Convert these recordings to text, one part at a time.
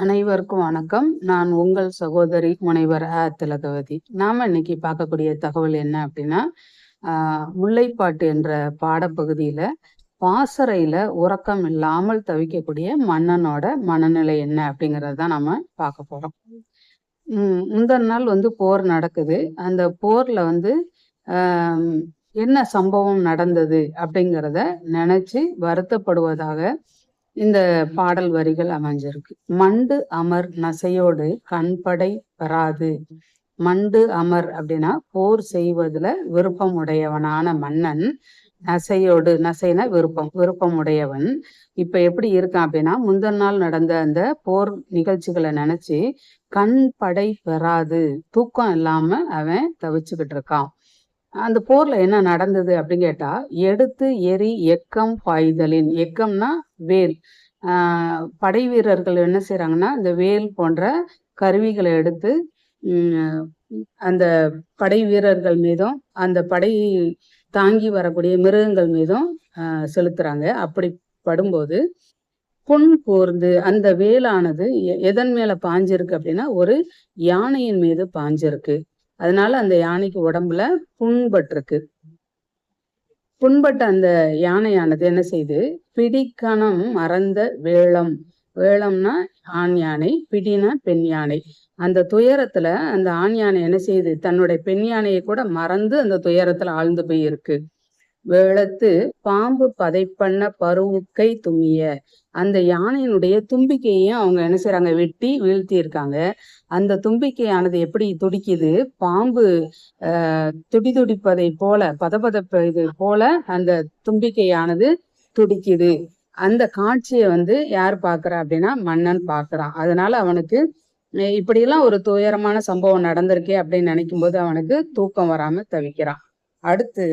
அனைவருக்கும் வணக்கம். நான் உங்கள் சகோதரி முனைவர் அ. திலகவதி. நாம இன்னைக்கு பார்க்கக்கூடிய தகவல் என்ன அப்படின்னா முல்லைப்பாட்டு என்ற பாடப்பகுதியில பாசறையில உறக்கம் இல்லாமல் தவிக்கக்கூடிய மன்னனோட மனநிலை என்ன அப்படிங்கறத நாம பார்க்க போறோம். உம் நாள் வந்து போர் நடக்குது. அந்த போர்ல வந்து என்ன சம்பவம் நடந்தது அப்படிங்கிறத நினைச்சு வருத்தப்படுவதாக இந்த பாடல் வரிகள் அமைஞ்சிருக்கு. மண்டு அமர் நசையோடு கண்படை பெறாது. மண்டு அமர் அப்படின்னா போர் செய்வதுல விருப்பம் உடையவனான மன்னன் நசையோடு நசைனா விருப்பம் விருப்பம் உடையவன் இப்ப எப்படி இருக்கான் அப்படின்னா முந்தின நாள் நடந்த அந்த போர் நிகழ்ச்சிகளை நினைச்சு கண் படை பெறாது. தூக்கம் இல்லாம அவன் தவிச்சுக்கிட்டு இருக்கான். அந்த போர்ல என்ன நடந்தது அப்படின்னு கேட்டா எடுத்து எரி எக்கம் பாய்தலின். எக்கம்னா வேல். படை வீரர்கள் என்ன செய்யறாங்கன்னா இந்த வேல் போன்ற கருவிகளை எடுத்து அந்த படை வீரர்கள் மீதும் அந்த படை தாங்கி வரக்கூடிய மிருகங்கள் மீதும் செலுத்துறாங்க. அப்படி படும்போது புண் போர்ந்து அந்த வேலானது எதன் மேல பாஞ்சிருக்கு அப்படின்னா ஒரு யானையின் மீது பாஞ்சிருக்கு. அதனால அந்த யானைக்கு உடம்புல புண்பட்டிருக்கு புண்பட்ட அந்த யானையானது என்ன செய்து? பிடிக்கணம் மறந்த வேளம். வேளம்னா ஆண் யானை பிடினா பெண் யானை. அந்த துயரத்துல அந்த ஆண் யானை என்ன செய்யுது தன்னுடைய பெண் யானையை கூட மறந்து அந்த துயரத்துல ஆழ்ந்து போயிருக்கு. இருக்கு வேளத்து பாம்பு பதை பண்ண பருவுக்கை தும்மிய. அந்த யானையினுடைய தும்பிக்கையும் அவங்க என்ன செய்யறாங்க வெட்டி வீழ்த்தி இருக்காங்க அந்த தும்பிக்கையானது எப்படி துடிக்குது? பாம்பு ஆஹ் துடி துடிப்பதை போல பதப்பதப்ப இது போல அந்த தும்பிக்கையானது துடிக்குது. அந்த காட்சியை வந்து யார் பாக்குறா அப்படின்னா மன்னன் பாக்குறான் அதனால அவனுக்கு இப்படியெல்லாம் ஒரு துயரமான சம்பவம் நடந்திருக்கே அப்படின்னு நினைக்கும் போது அவனுக்கு தூக்கம் வராம தவிக்கிறான். அடுத்து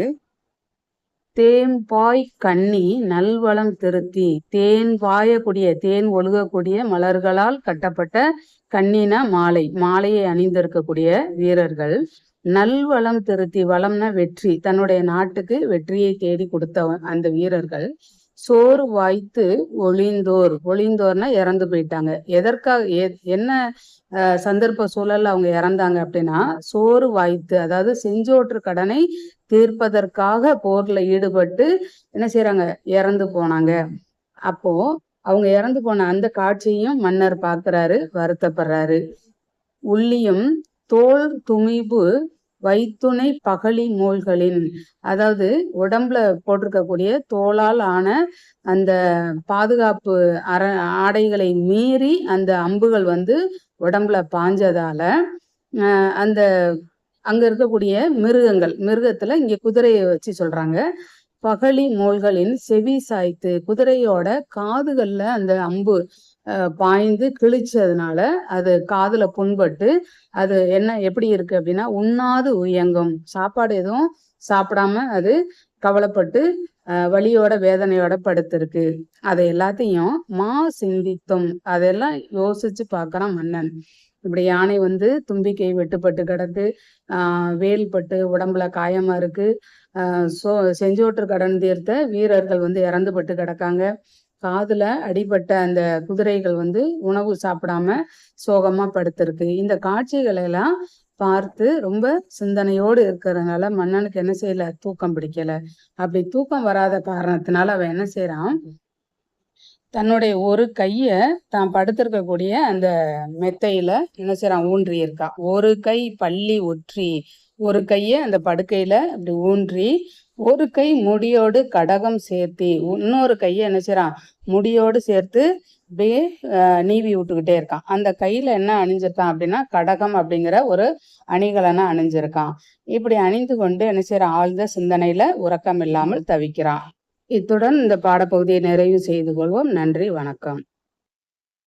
தேம்பாய் கண்ணி நல்வளம் திருத்தி. தேன் பாயக்கூடிய தேன் ஒழுகக்கூடிய மலர்களால் கட்டப்பட்ட கண்ணின மாலை. மாலையை அணிந்திருக்கக்கூடிய வீரர்கள் நல்வளம் திருத்தி வளம்னா வெற்றி தன்னுடைய நாட்டுக்கு வெற்றியை தேடி கொடுத்த அந்த வீரர்கள். சோறு வாய்த்து ஒளிந்தோர் ஒளிந்தோர்னா இறந்து போயிட்டாங்க. எதற்காக என்ன சந்தர்ப்ப சூழல்ல அவங்க இறந்தாங்க அப்படின்னா சோறு வாய்த்து அதாவது செஞ்சோற்று கடனை தீர்ப்பதற்காக போர்ல ஈடுபட்டு என்ன செய்யறாங்க இறந்து போனாங்க. அப்போ அவங்க இறந்து போன அந்த காட்சியையும் மன்னர் பாக்குறாரு வருத்தப்படுறாரு. உள்ளியும் தோல் துணிவு வைத்துணை பகலி மூல்களின் அதாவது உடம்புல போட்டிருக்கக்கூடிய தோளால் ஆன அந்த பாதுகாப்பு அற ஆடைகளை மீறி அந்த அம்புகள் வந்து உடம்புல பாஞ்சதால அந்த அங்க இருக்கக்கூடிய மிருகங்கள் மிருகத்துல இங்க குதிரையை வச்சு சொல்றாங்க. பகலி மோள்களின் செவி சாய்த்து குதிரையோட காதுகள்ல அந்த அம்பு பாய்ந்து கிழிச்சதுனால அது காதுல புண்பட்டு அது என்ன எப்படி இருக்கு அப்படின்னா உண்ணாது உயங்கும். சாப்பாடு எதுவும் சாப்பிடாம அது கவலைப்பட்டு வலியோட வேதனையோட படுத்திருக்கு. அதை எல்லாத்தையும் மா சிந்தித்தும் அதெல்லாம் யோசிச்சு பார்க்கறான் மன்னன். இப்படி யானை வந்து தும்பிக்கை வெட்டுப்பட்டு கிடக்கு. ஆஹ் வேல்பட்டு உடம்புல காயமா இருக்கு. ஆஹ் சோ செஞ்சோற்று கடன் தீர்த்த வீரர்கள் வந்து இறந்து பட்டு கிடக்காங்க. காதுல அடிபட்ட அந்த குதிரைகள் வந்து உணவு சாப்பிடாம சோகமா படுத்திருக்கு. இந்த காட்சிகளை எல்லாம் பார்த்து ரொம்ப சிந்தனையோடு இருக்கிறதுனால மன்னனுக்கு என்ன செய்யல? தூக்கம் பிடிக்கல. அப்படி தூக்கம் வராத காரணத்தினால அவன் என்ன செய்யறான் தன்னுடைய ஒரு கைய தான் படுத்திருக்கக்கூடிய அந்த மெத்தையில என்ன செய்யறான் ஊன்றி இருக்கான் ஒரு கை பள்ளி ஒற்றி ஒரு கைய அந்த படுக்கையில அப்படி ஊன்றி ஒரு கை முடியோடு கடகம் சேர்த்தி இன்னொரு கையை என்ன செய்யறான் முடியோடு சேர்த்து அப்படியே நீவி விட்டுக்கிட்டே இருக்கான். அந்த கையில என்ன அணிஞ்சிருக்கான் அப்படின்னா கடகம் அப்படிங்கிற ஒரு அணிகலனை அணிஞ்சிருக்கான். இப்படி அணிந்து கொண்டு என்ன செய்யறான் ஆழ்ந்த சிந்தனையில உறக்கம் இல்லாமல் தவிக்கிறான். இத்துடன் இந்த பாடப்பகுதியை நிறைவு செய்து கொள்வோம். நன்றி வணக்கம்.